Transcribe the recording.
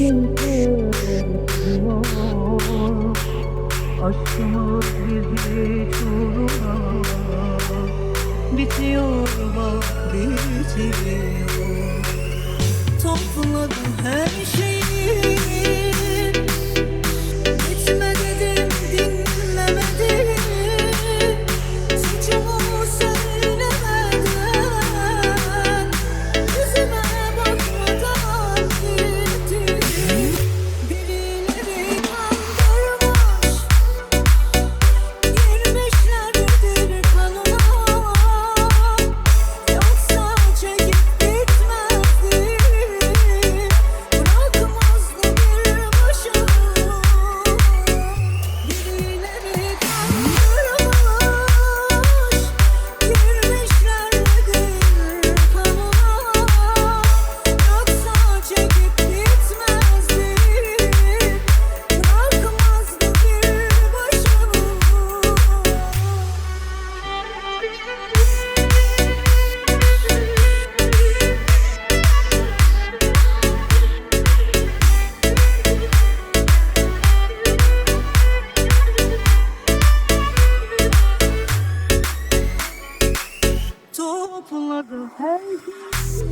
bilmiyor Aşkımız bizi çuğruna Bitiyor bak bitiyor. Topladım her şey. topladı herkes.